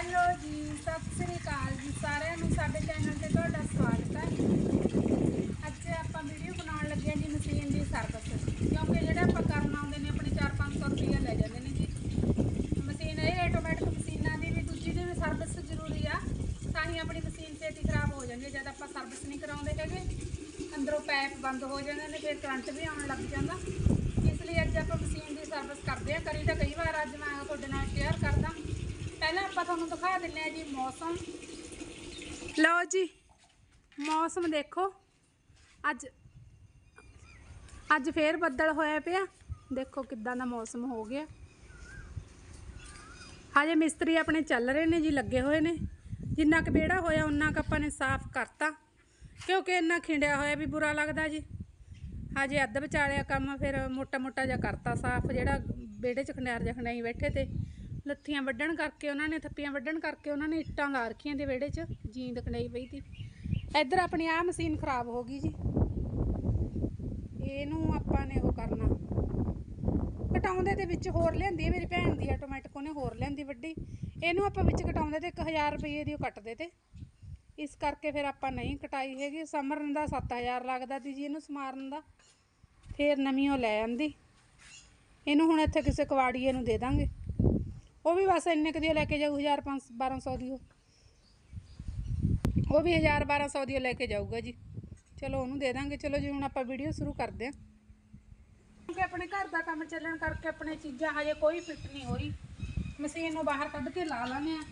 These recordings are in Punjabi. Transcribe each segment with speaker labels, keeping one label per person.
Speaker 1: ਹੈਲੋ ਜੀ, ਸਤਿ ਸ੍ਰੀ ਅਕਾਲ ਜੀ ਸਾਰਿਆਂ ਨੂੰ, ਸਾਡੇ ਚੈਨਲ ਤੇ ਤੁਹਾਡਾ ਸਵਾਗਤ ਹੈ। ਅੱਜ ਆਪਾਂ ਵੀਡੀਓ ਬਣਾਉਣ ਲੱਗੇ ਹਾਂ ਜੀ ਮਸ਼ੀਨ ਦੀ ਸਰਵਿਸ ਕਿਉਂਕਿ ਜਿਹੜੇ ਆਪਾਂ ਕਰਨ ਆਉਂਦੇ ਨੇ, ਆਪਣੇ 4-500 ਰੁਪਏ ਲੈ ਜਾਂਦੇ ਨੇ ਜੀ। ਮਸ਼ੀਨ ਇਹ ਆਟੋਮੈਟਿਕ ਮਸ਼ੀਨਾਂ ਦੀ ਵੀ ਦੂਜੀ ਦੀ ਵੀ ਸਰਵਿਸ ਜ਼ਰੂਰੀ ਆ। ਤਾਂ ਹੀ ਆਪਣੀ ਮਸ਼ੀਨ ਛੇਤੀ ਖਰਾਬ ਹੋ ਜਾਂਦੀ ਹੈ, ਜਦ ਆਪਾਂ ਸਰਵਿਸ ਨਹੀਂ ਕਰਾਉਂਦੇ ਹੈਗੇ। ਅੰਦਰੋਂ ਪੈਪ ਬੰਦ ਹੋ ਜਾਂਦੇ ਨੇ, ਫਿਰ ਕਰੰਟ ਵੀ ਆਉਣ ਲੱਗ ਜਾਂਦਾ। ਇਸ ਲਈ ਅੱਜ ਆਪਾਂ ਮਸ਼ੀਨ ਦੀ ਸਰਵਿਸ ਕਰਦੇ ਆ ਕਰੀ ਤਾਂ ਕਈ ਵਾਰ, ਅੱਜ ਮੈਂ ਤੁਹਾਡੇ ਨਾਲ ਸ਼ੇਅਰ ਕਰ ਪਹਿਲਾਂ ਆਪਾਂ ਤੁਹਾਨੂੰ ਦਿਖਾ ਦਿੰਨੇ ਆ ਜੀ ਮੌਸਮ। ਲਓ ਜੀ, ਮੌਸਮ ਦੇਖੋ। ਅੱਜ ਅੱਜ ਫੇਰ ਬੱਦਲ ਹੋਇਆ ਪਿਆ। ਦੇਖੋ ਕਿੱਦਾਂ ਦਾ ਮੌਸਮ ਹੋ ਗਿਆ। ਹਜੇ ਮਿਸਤਰੀ ਆਪਣੇ ਚੱਲ ਰਹੇ ਨੇ ਜੀ, ਲੱਗੇ ਹੋਏ ਨੇ। ਜਿੰਨਾ ਕੁ ਵਿਹੜਾ ਹੋਇਆ ਉਨਾ ਕੁ ਆਪਾਂ ਨੇ ਸਾਫ਼ ਕਰਤਾ। ਕਿਉਂਕਿ ਇੰਨਾ ਖਿੰਡਿਆ ਹੋਇਆ ਵੀ ਬੁਰਾ ਲੱਗਦਾ ਜੀ। ਹਜੇ ਅੱਧ ਵਿਚਾਲਿਆ ਕੰਮ ਫਿਰ ਮੋਟਾ ਮੋਟਾ ਜਿਹਾ ਕਰਤਾ ਸਾਫ਼, ਜਿਹੜਾ ਵਿਹੜੇ 'ਚ ਖੰਡਿਆਰ ਜਿਹਾ ਖੰਡਾਈ ਬੈਠੇ ਤੇ। ਲੱਥੀਆਂ ਵੱਢਣ ਕਰਕੇ ਉਹਨਾਂ ਨੇ, ਥੱਪੀਆਂ ਵੱਢਣ ਕਰਕੇ ਉਹਨਾਂ ਨੇ ਇੱਟਾਂ ਲਾ ਰੱਖੀਆਂ ਦੇ ਵਿਹੜੇ 'ਚ, ਜੀਂਦ ਕਣਾਈ ਪਈ ਤੀ ਇੱਧਰ ਆਪਣੀ ਆਹ ਮਸ਼ੀਨ ਖਰਾਬ ਹੋ ਗਈ ਜੀ। ਇਹਨੂੰ ਆਪਾਂ ਨੇ ਉਹ ਕਰਨਾ। ਕਟਾਉਂਦੇ ਦੇ ਵਿੱਚ ਹੋਰ ਲਿਆਂਦੀ ਹੈ, ਮੇਰੀ ਭੈਣ ਦੀ ਆਟੋਮੈਟਿਕ ਉਹਨੇ ਹੋਰ ਲਿਆਂਦੀ ਵੱਡੀ ਇਹਨੂੰ ਆਪਾਂ ਵਿੱਚ ਕਟਾਉਂਦੇ ਤੇ 1000 ਰੁਪਏ ਦੀ ਉਹ ਕੱਟਦੇ ਤੇ। ਇਸ ਕਰਕੇ ਫਿਰ ਆਪਾਂ ਨਹੀਂ ਕਟਾਈ ਹੈਗੀ। ਸਮਰਨ ਦਾ 7000 ਲੱਗਦਾ ਤੀ ਜੀ ਇਹਨੂੰ ਸਮਾਰਨ ਦਾ। ਫਿਰ ਨਵੀਂ ਉਹ ਲੈ ਆਂਦੀ। ਇਹਨੂੰ ਹੁਣ ਇੱਥੇ ਕਿਸੇ ਕਵਾੜੀਏ ਨੂੰ ਦੇ ਦਾਂਗੇ। ਉਹ ਵੀ ਬਸ ਇੰਨੇ ਕੁ ਦੀ ਲੈ ਕੇ ਜਾਊ 1000 1200 ਦੀ ਉਹ ਉਹ ਵੀ 1000 1200 ਦੀ ਲੈ ਕੇ ਜਾਊਗਾ ਜੀ। ਚਲੋ ਉਹਨੂੰ ਦੇ ਦਾਂਗੇ। ਚਲੋ ਜੀ, ਹੁਣ ਆਪਾਂ ਵੀਡੀਓ ਸ਼ੁਰੂ ਕਰਦੇ ਹਾਂ। ਕਿਉਂਕਿ ਆਪਣੇ ਘਰ ਦਾ ਕੰਮ ਚੱਲਣ ਕਰਕੇ ਆਪਣੇ ਚੀਜ਼ਾਂ ਹਜੇ ਕੋਈ ਫਿੱਟ ਨਹੀਂ ਹੋਈ। ਮਸ਼ੀਨ ਨੂੰ ਬਾਹਰ ਕੱਢ ਕੇ ਲਾ ਲਾਂਗੇ ਆ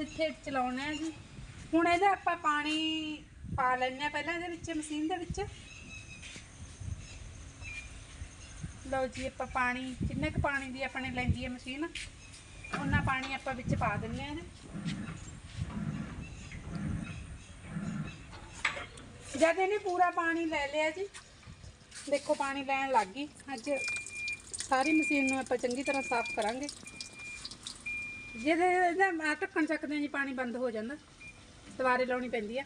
Speaker 1: ਇੱਥੇ ਚਲਾਉਣਾ ਹੈ ਜੀ। ਹੁਣ ਇਹਦਾ ਆਪਾਂ ਪਾਣੀ ਪਾ ਲੈਂਦੇ ਆ ਪਹਿਲਾਂ ਇਹਦੇ ਵਿੱਚ, ਮਸ਼ੀਨ ਦੇ ਵਿੱਚ। ਲਓ ਜੀ, ਆਪਾਂ ਪਾਣੀ, ਕਿੰਨੇ ਕੁ ਪਾਣੀ ਦੀ ਆਪਣੇ ਲੈਂਦੀ ਹੈ ਮਸ਼ੀਨ? ਉਹਨਾਂ ਪਾਣੀ ਆਪਾਂ ਵਿੱਚ ਪਾ ਦਿੰਦੇ ਆ ਇਹਦੇ। ਜਦ ਇਹਨੇ ਪੂਰਾ ਪਾਣੀ ਲੈ ਲਿਆ ਜੀ, ਦੇਖੋ ਪਾਣੀ ਲੈਣ ਲੱਗ ਗਈ। ਅੱਜ ਸਾਰੀ ਮਸ਼ੀਨ ਨੂੰ ਆਪਾਂ ਚੰਗੀ ਤਰ੍ਹਾਂ ਸਾਫ਼ ਕਰਾਂਗੇ। ਜਿਹਦੇ ਇਹਦਾ ਆਹ ਢੱਕਣ ਚੱਕਦੇ ਹਾਂ ਜੀ ਪਾਣੀ ਬੰਦ ਹੋ ਜਾਂਦਾ, ਦੁਬਾਰੇ ਲਾਉਣੀ ਪੈਂਦੀ ਆ।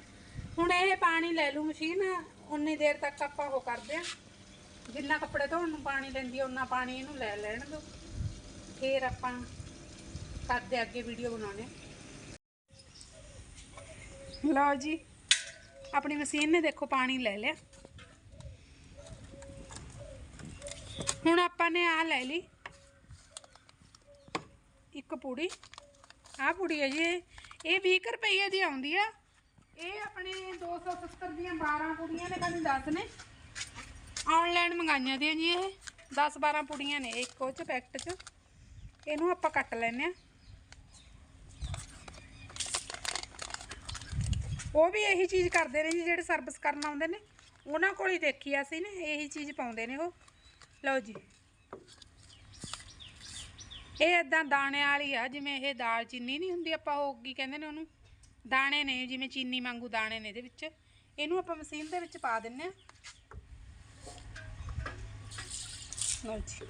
Speaker 1: ਹੁਣ ਇਹ ਪਾਣੀ ਲੈ ਲੂ ਮਸ਼ੀਨ ਉਨੀ ਦੇਰ ਤੱਕ ਆਪਾਂ ਉਹ ਕਰਦੇ ਆ ਜਿੰਨਾ ਕੱਪੜੇ ਧੋਣ ਨੂੰ ਪਾਣੀ ਲੈਂਦੀ ਆ ਉਨਾ ਪਾਣੀ ਇਹਨੂੰ ਲੈ ਲੈਣ ਦਿਓ। ਫੇਰ ਆਪਾਂ ਕਰਦੇ ਅੱਗੇ ਵੀਡੀਓ ਬਣਾਉਣੇ ਲਓ ਜੀ, ਆਪਣੀ ਮਸ਼ੀਨ ਨੇ ਦੇਖੋ ਪਾਣੀ ਲੈ ਲਿਆ। ਹੁਣ ਆਪਾਂ ਨੇ ਆ ਲੈ ਲਈ। ਇੱਕ ਪੂੜੀ। ਆ ਪੂੜੀ ਹੈ ਜੀ, ਇਹ ਇਹ 20 ਰੁਪਏ ਦੀ ਆਉਂਦੀ ਆ। ਇਹ ਆਪਣੇ 270 ਦੀਆਂ 12 ਪੂੜੀਆਂ ਨੇ ਕਹਿੰਦੇ 10 ਨੇ। ਆਨਲਾਈਨ ਮੰਗਾਈਆਂ ਦੀਆਂ ਜੀ ਇਹ। 10 12 ਪੂੜੀਆਂ ਨੇ, ਇੱਕ ਉਹ ਚ ਪੈਕਟ ਚ। ਇਹਨੂੰ ਆਪਾਂ ਕੱਟ ਲੈਨੇ ਆ। ਉਹ ਵੀ ਇਹੀ ਚੀਜ਼ ਕਰਦੇ ਨੇ ਜੀ ਜਿਹੜੇ ਸਰਵਿਸ ਕਰਨ ਆਉਂਦੇ ਨੇ। ਉਹਨਾਂ ਕੋਲ ਹੀ ਦੇਖੀ ਅਸੀਂ ਨੇ, ਇਹੀ ਚੀਜ਼ ਪਾਉਂਦੇ ਨੇ ਉਹ। ਲਓ ਜੀ। ਇਹ ਇਦਾਂ ਦਾਣੇ ਵਾਲੀ ਆ, ਜਿਵੇਂ ਇਹ ਦਾਲ ਚੀਨੀ ਨਹੀਂ ਹੁੰਦੀ, ਆਪਾਂ ਉਹ ਕੀ ਕਹਿੰਦੇ ਨੇ ਉਹਨੂੰ? ਦਾਣੇ ਨੇ, ਜਿਵੇਂ ਚੀਨੀ ਵਾਂਗੂ ਦਾਣੇ ਨੇ ਇਹਦੇ ਵਿੱਚ। ਇਹਨੂੰ ਆਪਾਂ ਮਸ਼ੀਨ ਦੇ ਵਿੱਚ ਪਾ ਦਿੰਨੇ ਆ। ਲਓ ਜੀ।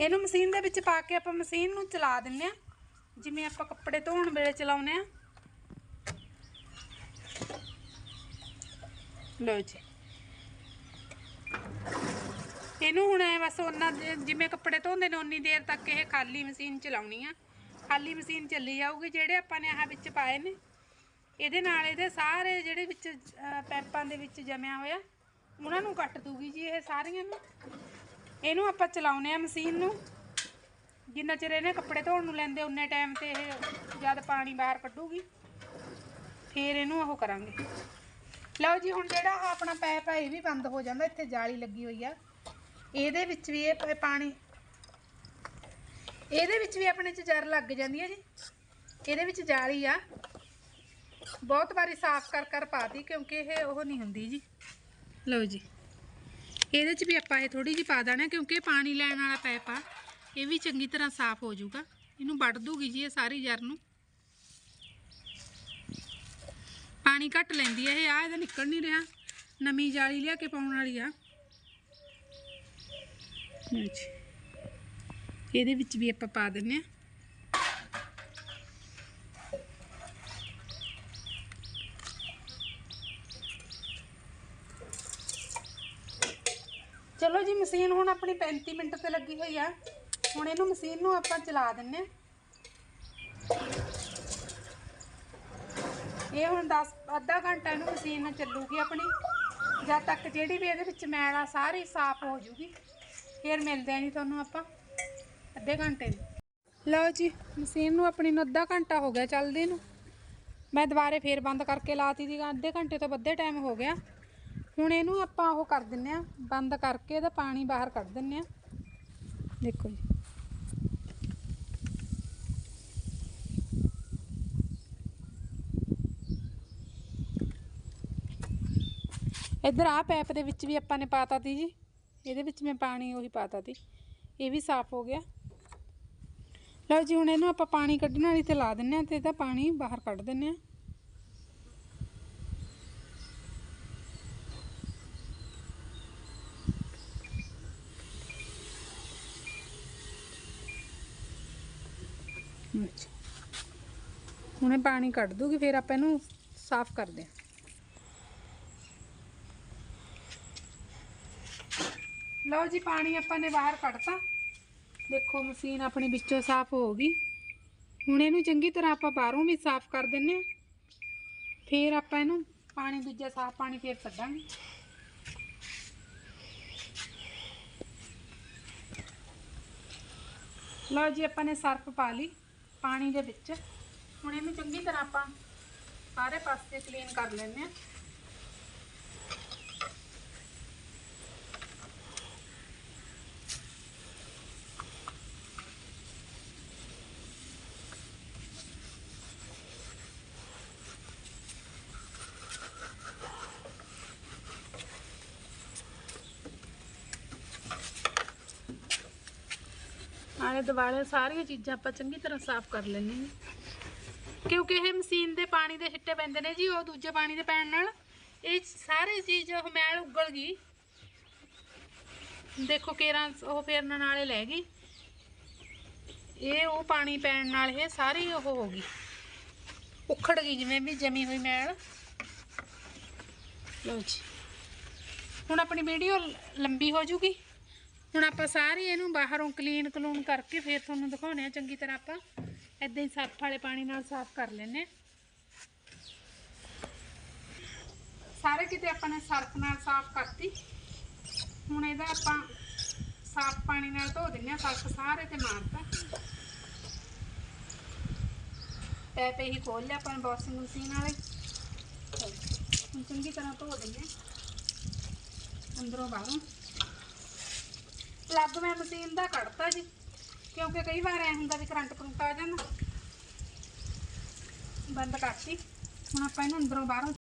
Speaker 1: ਇਹਨੂੰ ਮਸ਼ੀਨ ਦੇ ਵਿੱਚ ਪਾ ਕੇ ਆਪਾਂ ਮਸ਼ੀਨ ਨੂੰ ਚਲਾ ਦਿੰਨੇ ਆ। ਜਿਵੇਂ ਆਪਾਂ ਕੱਪੜੇ ਧੋਣ ਵੇਲੇ ਚਲਾਉਨੇ ਆ ਲਓ ਜੀ। ਇਹਨੂੰ ਹੁਣ ਐ ਬਸ ਉਹਨਾਂ ਜਿਵੇਂ ਕੱਪੜੇ ਧੋਂਦੇ ਨੇ ਉਨੀ ਦੇਰ ਤੱਕ ਇਹ ਖਾਲੀ ਮਸ਼ੀਨ ਚਲਾਉਣੀ ਆ। ਖਾਲੀ ਮਸ਼ੀਨ ਚੱਲੀ ਜਾਊਗੀ, ਜਿਹੜੇ ਆਪਾਂ ਨੇ ਆਹ ਵਿੱਚ ਪਾਏ ਨੇ। ਇਹਦੇ ਨਾਲ ਇਹਦੇ ਸਾਰੇ ਜਿਹੜੇ ਵਿੱਚ ਪੈਪਾਂ ਦੇ ਵਿੱਚ ਜਮਿਆ ਹੋਇਆ, ਉਹਨਾਂ ਨੂੰ ਕੱਟ ਦੂਗੀ ਜੀ ਇਹ ਸਾਰੀਆਂ ਨੂੰ। ਇਹਨੂੰ ਆਪਾਂ ਚਲਾਉਨੇ ਆ ਮਸ਼ੀਨ ਨੂੰ। ਜਿੰਨਾ ਚਿਰ ਇਹਨੇ ਕੱਪੜੇ ਧੋਣ ਨੂੰ ਲੈਂਦੇ, ਉਨੇ ਟਾਈਮ ਤੇ ਇਹ ਜਦ ਪਾਣੀ ਬਾਹਰ ਕੱਢੂਗੀ, ਫੇਰ ਇਹਨੂੰ ਉਹ ਕਰਾਂਗੇ। ਲਓ ਜੀ, ਹੁਣ ਜਿਹੜਾ ਆਹ ਆਪਣਾ ਪੈਪ ਹੈ ਇਹ ਵੀ ਬੰਦ ਹੋ ਜਾਂਦਾ, ਇੱਥੇ ਜਾਲੀ ਲੱਗੀ ਹੋਈ ਆ। ਇਹਦੇ ਵਿੱਚ ਵੀ ਇਹ ਪ- ਪਾਣੀ, ਇਹਦੇ ਵਿੱਚ ਵੀ ਆਪਣੇ ਚ ਜਰ ਲੱਗ ਜਾਂਦੀ ਹੈ ਜੀ। ਇਹਦੇ ਵਿੱਚ ਜਾਲੀ ਆ। ਬਹੁਤ ਵਾਰੀ ਸਾਫ਼ ਕਰ ਕਰ ਪਾਤੀ ਕਿਉਂਕਿ ਇਹ ਉਹ ਨਹੀਂ ਹੁੰਦੀ ਜੀ। ਲਓ ਜੀ, ਇਹਦੇ ਚ ਵੀ ਆਪਾਂ ਇਹ ਥੋੜੀ ਜਿਹੀ ਪਾ ਦੇਣਾ, ਕਿਉਂਕਿ ਇਹ ਪਾਣੀ ਲੈਣ ਵਾਲਾ ਪੈਪ ਆ। ਇਹ ਵੀ ਚੰਗੀ ਤਰ੍ਹਾਂ ਸਾਫ਼ ਹੋ ਜਾਊਗਾ। ਇਹਨੂੰ ਵੱਢ ਦੂਗੀ ਜੀ ਇਹ ਸਾਰੀ ਜਰ ਨੂੰ। ਪਾਣੀ ਘੱਟ ਲੈਂਦੀ ਹੈ ਇਹ ਆ ਇਹਦਾ ਨਿਕਲ ਨਹੀਂ ਰਿਹਾ। ਨਵੀਂ ਜਾਲੀ ਲਿਆ ਕੇ ਪਾਉਣ ਵਾਲੀ ਆ। ਇਹਦੇ ਵਿੱਚ ਵੀ ਆਪਾਂ ਪਾ ਦਿੰਨੇ ਆ। ਚਲੋ ਜੀ, ਮਸ਼ੀਨ ਹੁਣ ਆਪਣੀ 35 ਮਿੰਟ ਤੇ ਲੱਗੀ ਹੋਈ ਆ। ਹੁਣ ਇਹਨੂੰ ਮਸ਼ੀਨ ਨੂੰ ਆਪਾਂ ਚਲਾ ਦਿੰਨੇ ਆ। ਇਹ ਹੁਣ 10 ਅੱਧਾ ਘੰਟਾ ਇਹਨੂੰ ਮਸ਼ੀਨ ਨਾਲ ਚੱਲੂਗੀ ਆਪਣੀ। ਜਦ ਤੱਕ ਜਿਹੜੀ ਵੀ ਇਹਦੇ ਵਿੱਚ ਮੈਲ ਆ, ਸਾਰੀ ਸਾਫ਼ ਹੋ ਜੂਗੀ। ਫਿਰ ਮਿਲਦੇ ਆ ਜੀ ਤੁਹਾਨੂੰ ਆਪਾਂ, ਅੱਧੇ ਘੰਟੇ ਨੂੰ ਲਓ ਜੀ, ਮਸ਼ੀਨ ਨੂੰ ਆਪਣੀ ਨੂੰ ਅੱਧਾ ਘੰਟਾ ਹੋ ਗਿਆ ਚੱਲਦੀ ਨੂੰ। ਮੈਂ ਦੁਬਾਰੇ ਫੇਰ ਬੰਦ ਕਰਕੇ ਲਾਤੀ ਦੀ ਅੱਧੇ ਘੰਟੇ ਤੋਂ ਵੱਧੇ ਟਾਈਮ ਹੋ ਗਿਆ। ਹੁਣ ਇਹਨੂੰ ਆਪਾਂ ਉਹ ਕਰ ਦਿੰਨੇ ਆ, ਬੰਦ ਕਰਕੇ ਇਹਦਾ ਪਾਣੀ ਬਾਹਰ ਕੱਢ ਦਿੰਨੇ ਆ। ਦੇਖੋ ਜੀ। ਇੱਧਰ ਆ ਪੈਪ ਦੇ ਵਿੱਚ ਵੀ ਆਪਾਂ ਨੇ ਪਾਤਾ ਤੀ ਜੀ। ਇਹਦੇ ਵਿੱਚ ਮੈਂ ਪਾਣੀ ਉਹੀ ਪਾਤਾ ਤੀ। ਇਹ ਵੀ ਸਾਫ਼ ਹੋ ਗਿਆ। ਲਓ ਜੀ, ਹੁਣ ਇਹਨੂੰ ਆਪਾਂ ਪਾਣੀ ਕੱਢਣ ਵਾਲੀ ਤੇ ਲਾ ਦਿੰਨੇ ਆ ਤੇ ਇਹਦਾ ਪਾਣੀ ਬਾਹਰ ਕੱਢ ਦਿੰਨੇ ਆ ਅੱਛਾ। ਹੁਣ ਇਹ ਪਾਣੀ ਕੱਢ ਦੂਗੀ, ਫਿਰ ਆਪਾਂ ਇਹਨੂੰ ਸਾਫ਼ ਕਰਦੇ ਹਾਂ। ਲਓ ਜੀ, ਪਾਣੀ ਆਪਾਂ ਨੇ ਬਾਹਰ ਕੱਢਤਾ। ਦੇਖੋ, ਮਸ਼ੀਨ ਆਪਣੀ ਵਿੱਚੋਂ ਸਾਫ਼ ਹੋ ਗਈ। ਹੁਣ ਇਹਨੂੰ ਚੰਗੀ ਤਰ੍ਹਾਂ ਆਪਾਂ ਬਾਹਰੋਂ ਵੀ ਸਾਫ਼ ਕਰ ਦਿੰਨੇ ਆ ਫਿਰ ਆਪਾਂ ਇਹਨੂੰ ਪਾਣੀ, ਦੂਜਾ ਸਾਫ਼ ਪਾਣੀ ਫਿਰ ਕੱਢਾਂਗੇ। ਲਓ ਜੀ, ਆਪਾਂ ਨੇ ਸਰਫ ਪਾ ਲਈ ਪਾਣੀ ਦੇ ਵਿੱਚ। ਹੁਣ ਇਹਨੂੰ ਚੰਗੀ ਤਰ੍ਹਾਂ ਆਪਾਂ ਸਾਰੇ ਪਾਸੇ ਕਲੀਨ ਕਰ ਲੈਂਦੇ ਆ ਆਲੇ ਦੁਆਲੇ ਸਾਰੀਆਂ ਚੀਜ਼ਾਂ ਆਪਾਂ ਚੰਗੀ ਤਰ੍ਹਾਂ ਸਾਫ਼ ਕਰ ਲੈਣੇ ਨੇ ਕਿਉਂਕਿ ਇਹ ਮਸ਼ੀਨ ਦੇ ਪਾਣੀ ਦੇ ਛਿੱਟੇ ਪੈਂਦੇ ਨੇ ਜੀ, ਉਹ ਦੂਜੇ ਪਾਣੀ ਦੇ ਪੈਣ ਨਾਲ ਇਹ ਸਾਰੇ ਚੀਜ਼ ਉਹ ਮੈਲ ਗਈ। ਦੇਖੋ ਕੇਰਾਂ ਉਹ ਫੇਰਨ ਨਾਲੇ ਲੈ ਗਈ। ਇਹ ਉਹ ਪਾਣੀ ਪੈਣ ਨਾਲ ਇਹ ਸਾਰੀ ਉਹ ਹੋ ਗਈ। ਉਖੜ ਗਈ ਜਿਵੇਂ ਵੀ ਜਮੀ ਹੋਈ ਮੈਲ। ਲਓ ਜੀ। ਹੁਣ ਆਪਣੀ ਵੀਡੀਓ ਲੰਬੀ ਹੋ ਜੂਗੀ। ਹੁਣ ਆਪਾਂ ਸਾਰੇ ਇਹਨੂੰ ਬਾਹਰੋਂ ਕਲੀਨ ਕਲੂਨ ਕਰਕੇ ਫਿਰ ਤੁਹਾਨੂੰ ਦਿਖਾਉਣੇ ਆ, ਚੰਗੀ ਤਰ੍ਹਾਂ ਆਪਾਂ ਇਦਾਂ ਹੀ ਸਰਫ ਵਾਲੇ ਪਾਣੀ ਨਾਲ ਸਾਫ਼ ਕਰ ਲੈਨੇ ਸਾਰੇ ਕਿਤੇ ਆਪਾਂ ਨੇ ਸਰਫ ਨਾਲ ਸਾਫ਼ ਕਰਤੀ। ਹੁਣ ਇਹਦਾ ਆਪਾਂ ਸਾਫ਼ ਪਾਣੀ ਨਾਲ ਧੋ ਦਿੰਨੇ ਆ, ਸਰਫ ਸਾਰੇ ਤੇ ਮਾਰਤਾ। ਪੈਪ ਹੀ ਖੋਲ ਲਿਆ ਆਪਾਂ ਵਾਸ਼ਿੰਗ ਮਸ਼ੀਨ ਵਾਲੇ। ਹੁਣ ਚੰਗੀ ਤਰ੍ਹਾਂ ਧੋ ਦਿੰਨੇ ਅੰਦਰੋਂ ਬਾਹਰੋਂ। ਪਲੱਗ ਮੈਂ ਮਸ਼ੀਨ ਦਾ ਕੱਢਤਾ ਜੀ। ਕਿਉਂਕਿ ਕਈ ਵਾਰ ਐ ਹੁੰਦਾ ਵੀ ਕਰੰਟ ਕਰੰਟ ਆ ਜਾਂਦਾ। ਬੰਦ ਕਰਤੀ। ਹੁਣ ਆਪਾਂ ਇਹਨੂੰ ਅੰਦਰੋਂ ਬਾਹਰੋਂ